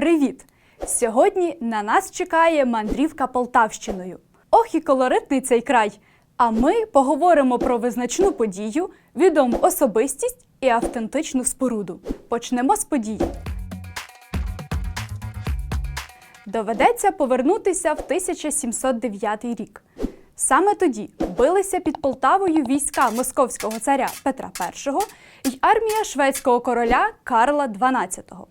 Привіт! Сьогодні на нас чекає мандрівка Полтавщиною. Ох і колоритний цей край! А ми поговоримо про визначну подію, відому особистість і автентичну споруду. Почнемо з події. Доведеться повернутися в 1709 рік. Саме тоді билися під Полтавою війська московського царя Петра І й армія шведського короля Карла XII.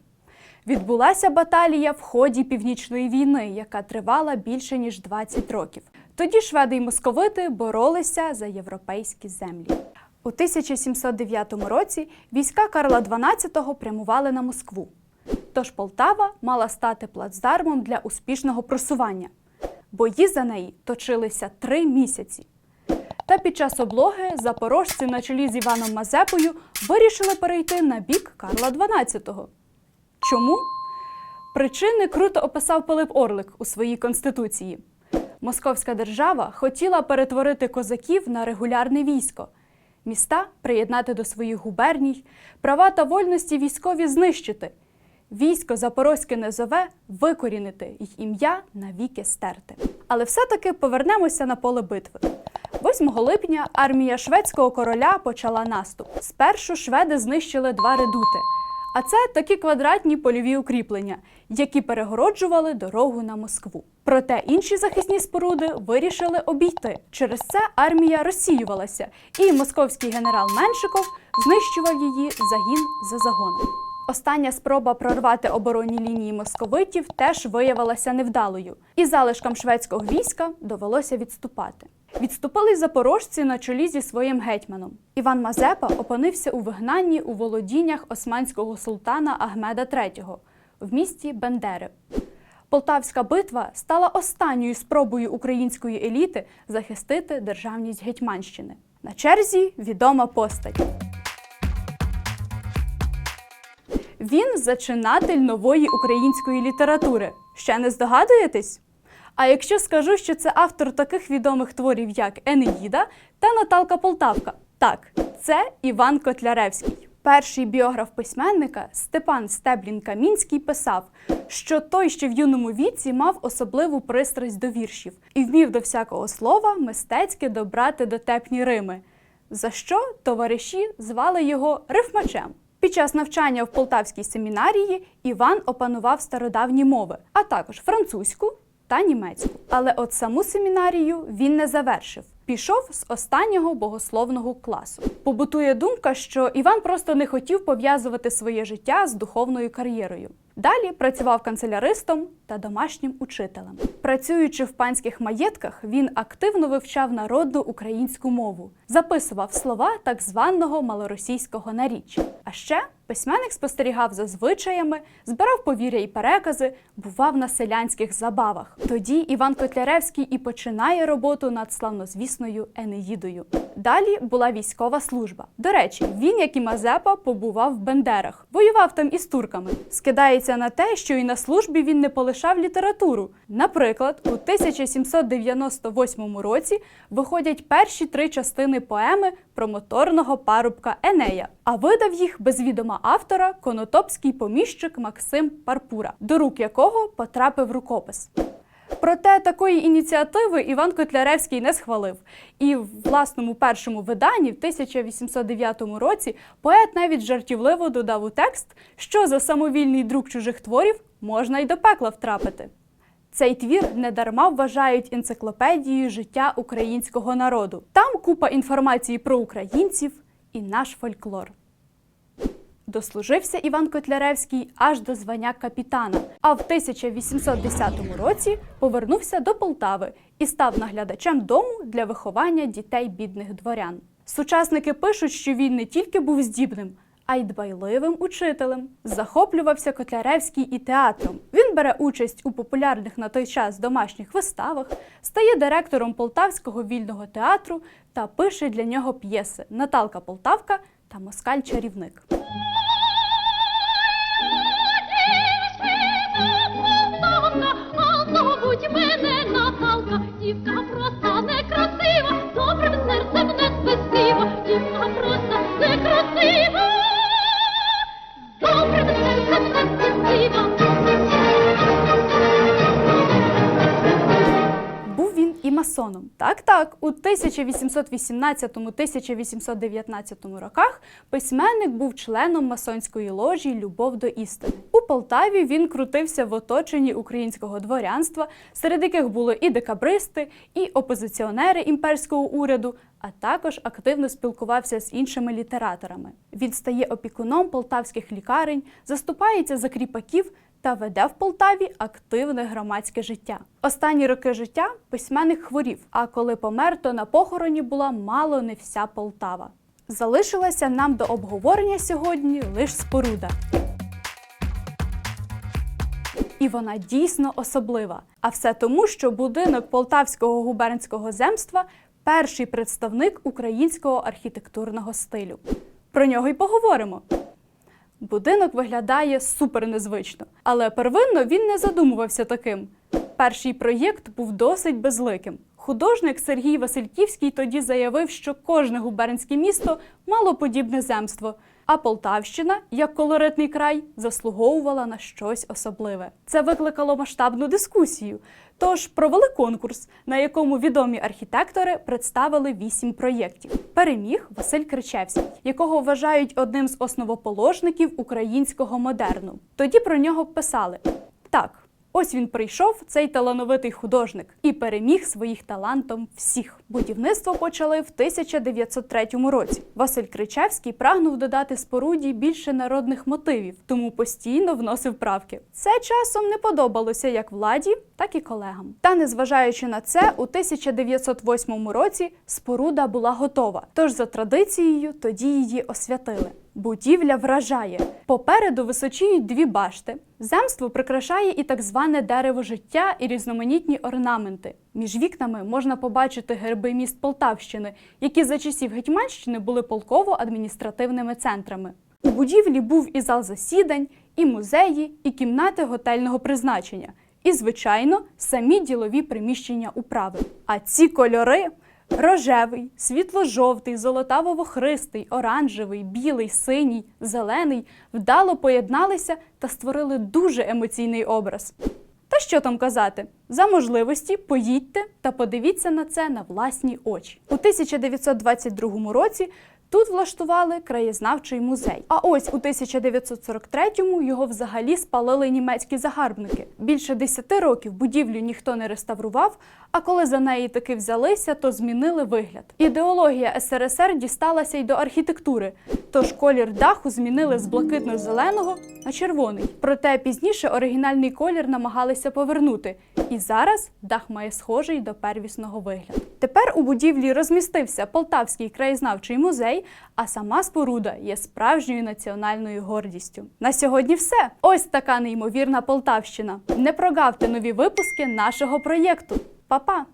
Відбулася баталія в ході північної війни, яка тривала більше ніж 20 років. Тоді шведи й московити боролися за європейські землі. У 1709 році війська Карла XII прямували на Москву. Тож Полтава мала стати плацдармом для успішного просування. Бої за неї точилися три місяці. Та під час облоги запорожці на чолі з Іваном Мазепою вирішили перейти на бік Карла XII. Чому? Причини круто описав Пилип Орлик у своїй конституції. Московська держава хотіла перетворити козаків на регулярне військо, міста приєднати до своїх губерній, права та вольності військові знищити, військо Запорозьке низове викорінити й ім'я навіки стерти. Але все-таки повернемося на поле битви. 8 липня армія шведського короля почала наступ. Спершу шведи знищили два редути. А це такі квадратні польові укріплення, які перегороджували дорогу на Москву. Проте інші захисні споруди вирішили обійти. Через це армія розсіювалася, і московський генерал Меншиков знищував її загін за загоном. Остання спроба прорвати оборонні лінії московитів теж виявилася невдалою, і залишкам шведського війська довелося відступати. Відступили запорожці на чолі зі своїм гетьманом. Іван Мазепа опинився у вигнанні у володіннях османського султана Ахмеда III в місті Бендери. Полтавська битва стала останньою спробою української еліти захистити державність Гетьманщини. На черзі відома постать. Він зачинатель нової української літератури. Ще не здогадуєтесь? А якщо скажу, що це автор таких відомих творів, як Енеїда та Наталка Полтавка, так, це Іван Котляревський. Перший біограф письменника Степан Стеблін Камінський писав, що той, що в юному віці мав особливу пристрасть до віршів і вмів до всякого слова мистецьки добрати дотепні рими, за що товариші звали його рифмачем. Під час навчання в Полтавській семінарії Іван опанував стародавні мови, а також французьку та німецьку. Але от саму семінарію він не завершив. Пішов з останнього богословного класу. Побутує думка, що Іван просто не хотів пов'язувати своє життя з духовною кар'єрою. Далі працював канцеляристом та домашнім учителем. Працюючи в панських маєтках, він активно вивчав народну українську мову, записував слова так званого малоросійського наріччя. А ще письменник спостерігав за звичаями, збирав повір'я і перекази, бував на селянських забавах. Тоді Іван Котляревський і починає роботу над славнозвісною Енеїдою. Далі була військова служба. До речі, він, як і Мазепа, побував в Бендерах, воював там із турками. Скидається на те, що і на службі він не полишав літературу. Наприклад, у 1798 році виходять перші три частини поеми про моторного парубка Енея, а видав їх без відома автора конотопський поміщик Максим Парпура, до рук якого потрапив рукопис. Проте такої ініціативи Іван Котляревський не схвалив. І в власному першому виданні в 1809 році поет навіть жартівливо додав у текст, що за самовільний друк чужих творів можна й до пекла втрапити. Цей твір недарма вважають енциклопедією життя українського народу. Там купа інформації про українців і наш фольклор. Дослужився Іван Котляревський аж до звання капітана, а в 1810 році повернувся до Полтави і став наглядачем дому для виховання дітей бідних дворян. Сучасники пишуть, що він не тільки був здібним, а й дбайливим учителем. Захоплювався Котляревський і театром. Він бере участь у популярних на той час домашніх виставах, стає директором Полтавського вільного театру та пише для нього п'єси Наталка Полтавка та Москаль дівка просто некрасива, добрим серцем не спасива, дівка просто некрасива, Так, так, у 1818-1819 роках письменник був членом масонської ложі Любов до істини. У Полтаві він крутився в оточенні українського дворянства, серед яких були і декабристи, і опозиціонери імперського уряду, а також активно спілкувався з іншими літераторами. Він стає опікуном полтавських лікарень, заступається за кріпаків та веде в Полтаві активне громадське життя. Останні роки життя письменник хворів, а коли помер, то на похороні була мало не вся Полтава. Залишилася нам до обговорення сьогодні лише споруда. І вона дійсно особлива. А все тому, що будинок Полтавського губернського земства перший представник українського архітектурного стилю. Про нього й поговоримо. Будинок виглядає супер незвично, але первинно він не задумувався таким. Перший проєкт був досить безликим. Художник Сергій Васильківський тоді заявив, що кожне губернське місто мало подібне земство, а Полтавщина, як колоритний край, заслуговувала на щось особливе. Це викликало масштабну дискусію. Тож провели конкурс, на якому відомі архітектори представили вісім проєктів. Переміг Василь Кричевський, якого вважають одним з основоположників українського модерну. Тоді про нього писали: так. Ось він прийшов, цей талановитий художник, і переміг своїх талантом всіх. Будівництво почали в 1903 році. Василь Кричевський прагнув додати споруді більше народних мотивів, тому постійно вносив правки. Це часом не подобалося як владі, так і колегам. Та незважаючи на це, у 1908 році споруда була готова. Тож за традицією тоді її освятили. Будівля вражає. Попереду височіють дві башти. Земство прикрашає і так зване дерево життя і різноманітні орнаменти. Між вікнами можна побачити герби міст Полтавщини, які за часів Гетьманщини були полково-адміністративними центрами. У будівлі був і зал засідань, і музеї, і кімнати готельного призначення, і, звичайно, самі ділові приміщення управи. А ці кольори рожевий, світло-жовтий, золотаво-вохристий, оранжевий, білий, синій, зелений вдало поєдналися та створили дуже емоційний образ. Та що там казати? За можливості поїдьте та подивіться на це на власні очі. У 1922 році тут влаштували краєзнавчий музей. А ось у 1943-му його взагалі спалили німецькі загарбники. Більше 10 років будівлю ніхто не реставрував, а коли за неї таки взялися, то змінили вигляд. Ідеологія СРСР дісталася й до архітектури, тож колір даху змінили з блакитно-зеленого на червоний. Проте пізніше оригінальний колір намагалися повернути, і зараз дах має схожий до первісного вигляду. Тепер у будівлі розмістився Полтавський краєзнавчий музей, а сама споруда є справжньою національною гордістю. На сьогодні все. Ось така неймовірна Полтавщина. Не прогавте нові випуски нашого проєкту. Па-па!